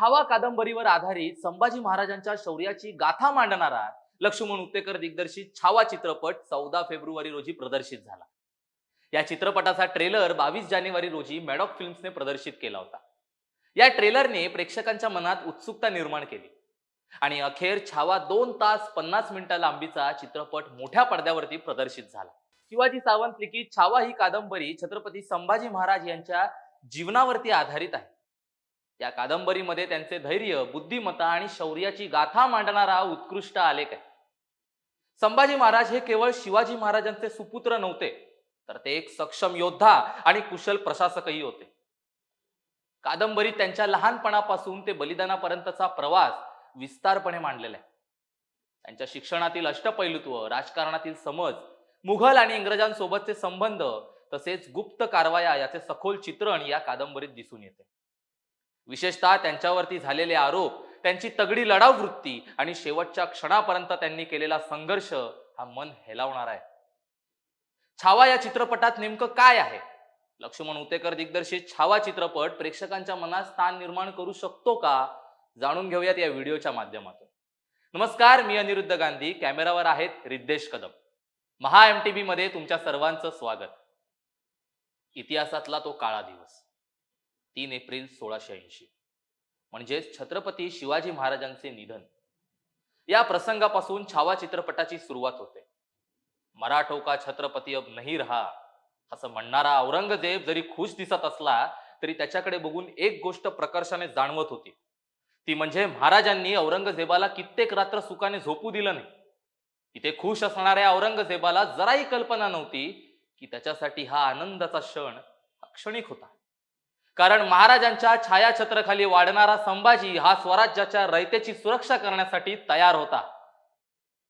छावा कादंबरीवर आधारित संभाजी महाराजांच्या शौर्याची गाथा मांडणारा लक्ष्मण उत्तेकर दिग्दर्शित छावा चित्रपट चौदा फेब्रुवारी रोजी प्रदर्शित झाला. या चित्रपटाचा ट्रेलर बावीस जानेवारी रोजी मॅडॉक फिल्म्सने प्रदर्शित केला होता. या ट्रेलरने प्रेक्षकांच्या मनात उत्सुकता निर्माण केली. आणि अखेर छावा दोन तास पन्नास मिनिटं लांबीचा चित्रपट मोठ्या पडद्यावरती प्रदर्शित झाला. शिवाजी सावंत लिखित छावा ही कादंबरी छत्रपती संभाजी महाराज यांच्या जीवनावरती आधारित आहे. या कादंबरीमध्ये त्यांचे धैर्य बुद्धिमत्ता आणि शौर्याची गाथा मांडणारा उत्कृष्ट आलेख आहे. संभाजी महाराज हे केवळ शिवाजी महाराजांचे सुपुत्र नव्हते तर ते एक सक्षम योद्धा आणि कुशल प्रशासकही होते. कादंबरीत त्यांच्या लहानपणापासून ते बलिदानापर्यंतचा प्रवास विस्तारपणे मांडलेला आहे. त्यांच्या शिक्षणातील अष्टपैलुत्व राजकारणातील समज मुघल आणि इंग्रजांसोबतचे संबंध तसेच गुप्त कारवाया याचे सखोल चित्रण या कादंबरीत दिसून येते. विशेषतः त्यांच्यावरती झालेले आरोप त्यांची तगडी लढाव वृत्ती आणि शेवटच्या क्षणापर्यंत त्यांनी केलेला संघर्ष हा मन हेलावणार आहे. छावा या चित्रपटात नेमकं काय आहे? लक्ष्मण उतेकर दिग्दर्शित छावा चित्रपट प्रेक्षकांच्या मनात स्थान निर्माण करू शकतो का? जाणून घेऊयात या व्हिडिओच्या माध्यमातून. नमस्कार मी अनिरुद्ध गांधी. कॅमेरावर आहेत रिद्देश कदम. महा एम टी मध्ये तुमच्या सर्वांचं स्वागत. इतिहासातला तो काळा दिवस. तीन एप्रिल सोळाशे ऐंशी. म्हणजेच छत्रपती शिवाजी महाराजांचे निधन. या प्रसंगापासून छावा चित्रपटाची सुरुवात होते. मराठो का छत्रपती अब नाही रहा असं म्हणणारा औरंगजेब जरी खुश दिसत असला तरी त्याच्याकडे बघून एक गोष्ट प्रकर्षाने जाणवत होती. ती म्हणजे महाराजांनी औरंगजेबाला कित्येक रात्र सुखाने झोपू दिलं नाही. तिथे खुश असणाऱ्या औरंगजेबाला जराही कल्पना नव्हती की त्याच्यासाठी हा आनंदाचा क्षण क्षणिक होता. कारण महाराजांच्या छायाछत्राखाली वाढणारा संभाजी हा स्वराज्याच्या रयतेची सुरक्षा करण्यासाठी तयार होता.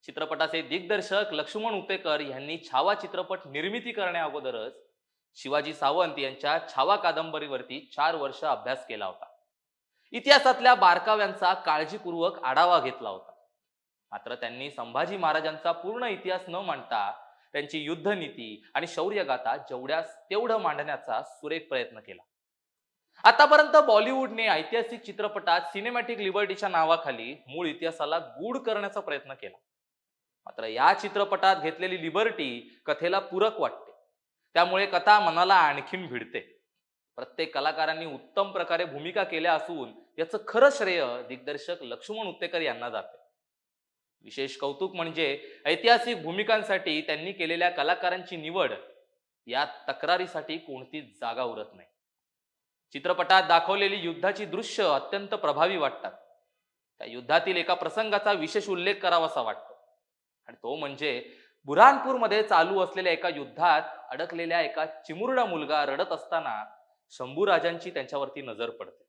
चित्रपटाचे दिग्दर्शक लक्ष्मण उतेकर यांनी छावा चित्रपट निर्मिती करण्या अगोदरच शिवाजी सावंत यांच्या छावा कादंबरीवरती चार वर्ष अभ्यास केला होता. इतिहासातल्या बारकाव्यांचा काळजीपूर्वक आढावा घेतला होता. मात्र त्यांनी संभाजी महाराजांचा पूर्ण इतिहास न मांडता त्यांची युद्धनीती आणि शौर्यगाथा जेवढ्या तेवढं मांडण्याचा सुरेख प्रयत्न केला. आतापर्यंत बॉलिवूडने ऐतिहासिक चित्रपटात सिनेमॅटिक लिबर्टीच्या नावाखाली मूळ इतिहासाला गूढ करण्याचा प्रयत्न केला. मात्र या चित्रपटात घेतलेली लिबर्टी कथेला पूरक वाटते. त्यामुळे कथा मनाला आणखीन भिडते. प्रत्येक कलाकारांनी उत्तम प्रकारे भूमिका केल्या असून याचं खरं श्रेय दिग्दर्शक लक्ष्मण उत्तेकर यांना जाते. विशेष कौतुक म्हणजे ऐतिहासिक भूमिकांसाठी त्यांनी केलेल्या कलाकारांची निवड या तक्रारीसाठी कोणतीच जागा उरत नाही. चित्रपटात दाखवलेली युद्धाची दृश्य अत्यंत प्रभावी वाटतात. त्या युद्धातील एका प्रसंगाचा विशेष उल्लेख करावासा वाटतो. आणि तो म्हणजे बुरहानपूरमध्ये चालू असलेल्या एका युद्धात अडकलेल्या एका चिमुरडा मुलगा रडत असताना शंभूराजांची त्यांच्यावरती नजर पडते.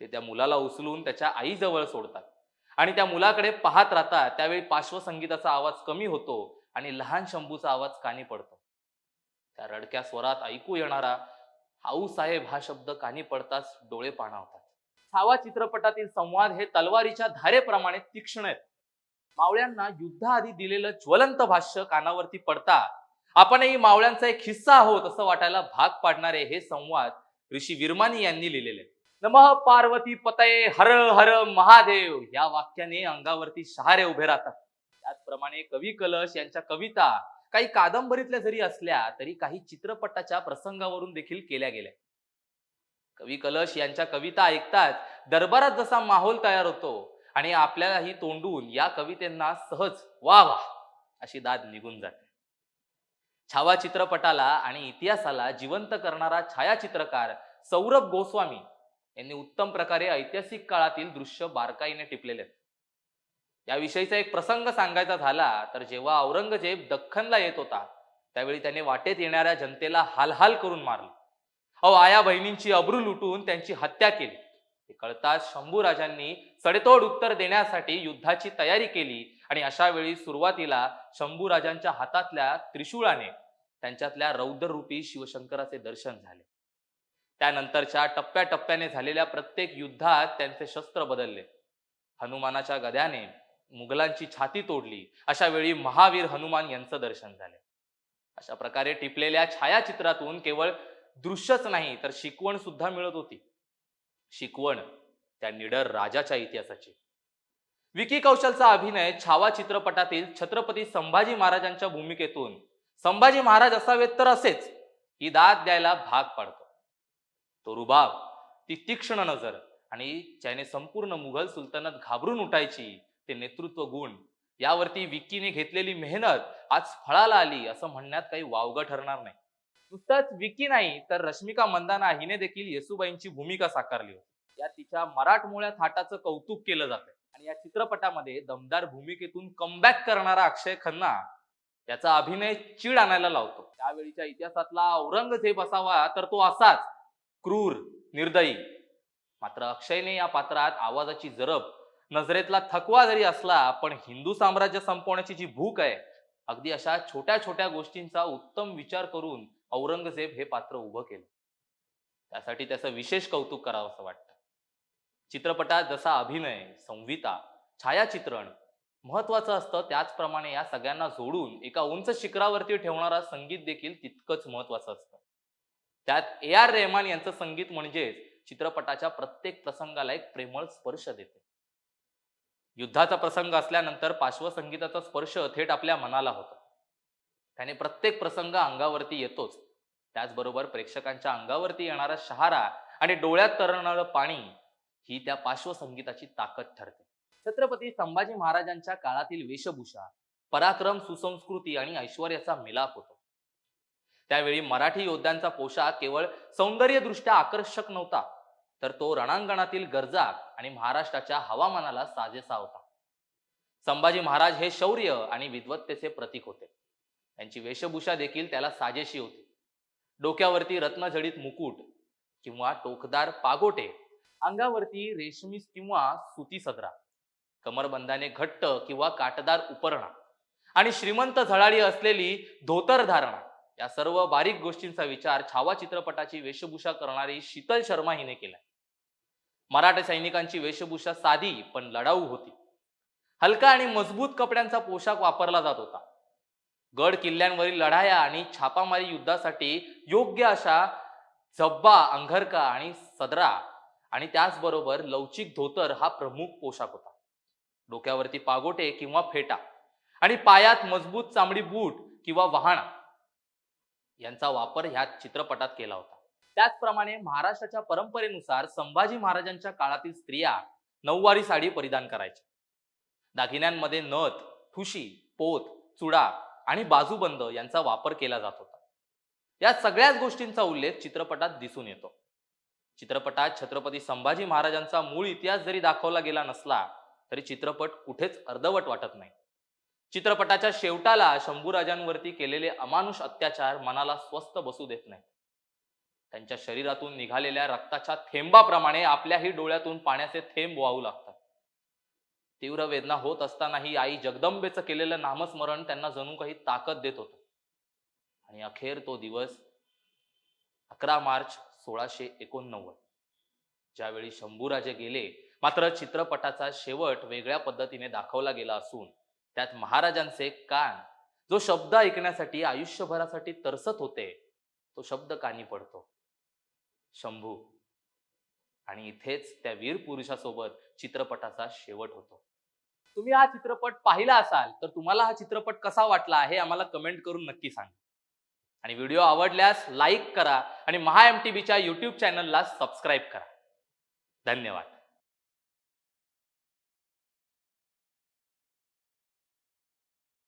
ते त्या मुलाला उचलून त्याच्या आईजवळ सोडतात. आणि त्या मुलाकडे पाहत राहतात. त्यावेळी पार्श्वसंगीताचा आवाज कमी होतो आणि लहान शंभूचा आवाज कानी पडतो. त्या रडक्या स्वरात ऐकू येणारा आऊ साहेब हा शब्द कानी पडताच डोळे पाणावतात. छावा चित्रपटातील संवाद हे तलवारीच्या धारेप्रमाणे तीक्ष्ण आहेत. मावळ्यांना युद्धाआधी दिलेलं ज्वलंत भाष्य कानावरती पडता आपणही मावळ्यांचा एक हिस्सा आहोत असं वाटायला भाग पाडणारे हे संवाद ऋषी विरमानी यांनी लिहिलेले नमः पार्वती पतये हर हर महादेव. या वाक्याने अंगावरती शहारे उभे राहतात. त्याचप्रमाणे कवी कलश यांच्या कविता काही कादंबरीतल्या जरी असल्या तरी काही चित्रपटाच्या प्रसंगावरून देखील केल्या गेल्या. कवी कलश यांच्या कविता ऐकताच दरबारात जसा माहोल तयार होतो आणि आपल्यालाही तोंडून या कवितेंना सहज वा वा अशी दाद निघून जाते. छावा चित्रपटाला आणि इतिहासाला जिवंत करणारा छायाचित्रकार सौरभ गोस्वामी यांनी उत्तम प्रकारे ऐतिहासिक काळातील दृश्य बारकाईने टिपलेले आहेत. याविषयीचा एक प्रसंग सांगायचा झाला तर जेव्हा औरंगजेब दख्खनला येत होता त्यावेळी त्याने वाटेत येणाऱ्या जनतेला हालहाल करून मारले. अहो आया बहिणींची अब्रू लुटून त्यांची हत्या केली. हे कळताच शंभूराजांनी सडेतोड उत्तर देण्यासाठी युद्धाची तयारी केली आणि अशा वेळी सुरुवातीला शंभूराजांच्या हातातल्या त्रिशूळाने त्यांच्यातल्या रौद्ररूपी शिवशंकराचे दर्शन झाले. त्यानंतरच्या टप्प्याटप्प्याने झालेल्या प्रत्येक युद्धात त्यांचे शस्त्र बदलले. हनुमानाच्या गद्याने मुघलांची छाती तोडली. अशा वेळी महावीर हनुमान यांचं दर्शन झाले. अशा प्रकारे टिपलेल्या छायाचित्रातून केवळ दृश्यच नाही तर शिकवण सुद्धा मिळत होती. शिकवण त्या निडर राजाच्या इतिहासाची. विकी कौशलचा अभिनय छावा चित्रपटातील छत्रपती संभाजी महाराजांच्या भूमिकेतून. संभाजी महाराज असावेत तर असेच ही दाद द्यायला भाग पाडतो. तो रुबाब ती तीक्ष्ण नजर आणि ज्याने संपूर्ण मुघल सुलतानत घाबरून उठायची ते नेतृत्व गुण. यावरती विकीने घेतलेली मेहनत आज फळाला आली असं म्हणण्यात काही वावगं ठरणार नाही. नुसतंच विकी नाही तर रश्मिका मंदाना हिने देखील येसुबाईंची भूमिका साकारली होती. या तिच्या मराठमोळ्या थाटाचं कौतुक केलं जातं आणि या चित्रपटामध्ये दमदार भूमिकेतून कमबॅक करणारा अक्षय खन्ना याचा अभिनय चीड आणायला लावतो. त्यावेळीच्या इतिहासातला औरंगजेब असावा तर तो असाच. क्रूर निर्दयी. मात्र अक्षयने या पात्रात आवाजाची जरब नजरेतला थकवा जरी असला पण हिंदू साम्राज्य संपवण्याची जी भूक आहे अगदी अशा छोट्या छोट्या गोष्टींचा उत्तम विचार करून औरंगजेब हे पात्र उभं केलं. त्यासाठी त्याचं विशेष कौतुक करावं असं वाटतं. चित्रपटात जसा अभिनय संविता छायाचित्रण महत्वाचं असतं त्याचप्रमाणे या सगळ्यांना जोडून एका उंच शिखरावरती ठेवणारा संगीत देखील तितकंच महत्वाचं असतं. त्यात ए आर रेहमान यांचं संगीत म्हणजेच चित्रपटाच्या प्रत्येक प्रसंगाला एक प्रेमळ स्पर्श देते. युद्धाचा प्रसंग असल्यानंतर पार्श्वसंगीताचा स्पर्श थेट आपल्या मनाला होतो. त्याने प्रत्येक प्रसंग अंगावरती येतोच. त्याचबरोबर प्रेक्षकांच्या अंगावरती येणारा शहारा आणि डोळ्यात तरणारं पाणी ही त्या पार्श्वसंगीताची ताकद ठरते. छत्रपती संभाजी महाराजांच्या काळातील वेशभूषा पराक्रम सुसंस्कृती आणि ऐश्वर्याचा मिलाप होतो. त्यावेळी मराठी योद्ध्यांचा पोशाख केवळ सौंदर्यदृष्ट्या आकर्षक नव्हता तर तो रणांगणातील गरजा आणि महाराष्ट्राच्या हवामानाला साजेसा होता. संभाजी महाराज हे शौर्य आणि विद्वत्तेचे प्रतीक होते. त्यांची वेशभूषा देखील त्याला साजेशी होती. डोक्यावरती रत्नझडीत मुकुट किंवा टोकदार पागोटे अंगावरती रेशमी किंवा सुती सदरा कमरबंदाने घट्ट किंवा काटदार उपरणा आणि श्रीमंत झळाळी असलेली धोतर धारणा या सर्व बारीक गोष्टींचा विचार छावा चित्रपटाची वेशभूषा करणारी शीतल शर्मा हिने केलाय. मराठा सैनिकांची वेशभूषा साधी पण लढाऊ होती. हलका आणि मजबूत कपड्यांचा पोशाख वापरला जात होता. गड किल्ल्यांवरील लढाया आणि छापामारी युद्धासाठी योग्य अशा जब्बा अंगरका आणि सदरा आणि त्याचबरोबर लवचिक धोतर हा प्रमुख पोशाख होता. डोक्यावरती पागोटे किंवा फेटा आणि पायात मजबूत चामडी बूट किंवा वाहणा यांचा वापर ह्या चित्रपटात केला होता. त्याचप्रमाणे महाराष्ट्राच्या परंपरेनुसार संभाजी महाराजांच्या काळातील स्त्रिया नऊवारी साडी परिधान करायच्या. दागिन्यांमध्ये नथ ठुशी पोत चुडा आणि बाजूबंद यांचा वापर केला जात होता. या सगळ्याच गोष्टींचा उल्लेख चित्रपटात दिसून येतो. चित्रपटात छत्रपती संभाजी महाराजांचा मूळ इतिहास जरी दाखवला गेला नसला तरी चित्रपट कुठेच अर्धवट वाटत नाही. चित्रपटाच्या शेवटाला शंभूराजांवरती केलेले अमानुष अत्याचार मनाला स्वस्थ बसू देत नाही त्यांच्या शरीरातून निघालेल्या रक्ताच्या थेंबाप्रमाणे आपल्याही डोळ्यातून पाण्याचे थेंब वाहू लागतात. तीव्र वेदना होत असतानाही आई जगदंबेचं केलेलं नामस्मरण त्यांना जणू काही ताकद देत होतं. आणि अखेर तो दिवस अकरा मार्च सोळाशे एकोणनव्वद. ज्यावेळी शंभूराजे गेले मात्र चित्रपटाचा शेवट वेगळ्या पद्धतीने दाखवला गेला असून त्यात महाराजांचे कान जो शब्द ऐकण्यासाठी आयुष्यभरासाठी तरसत होते तो शब्द कानी पडतो. शंभू. आणि इथेच त्या वीर पुरुषासोबत चित्रपटाचा शेवट होतो. तुम्ही हा चित्रपट पाहिला असाल तर तुम्हाला हा चित्रपट कसा वाटला हे आम्हाला कमेंट करून नक्की सांगा. आणि व्हिडिओ आवडल्यास लाईक करा आणि महा एम टी बीच्या युट्यूब चॅनलला सबस्क्राईब करा. धन्यवाद.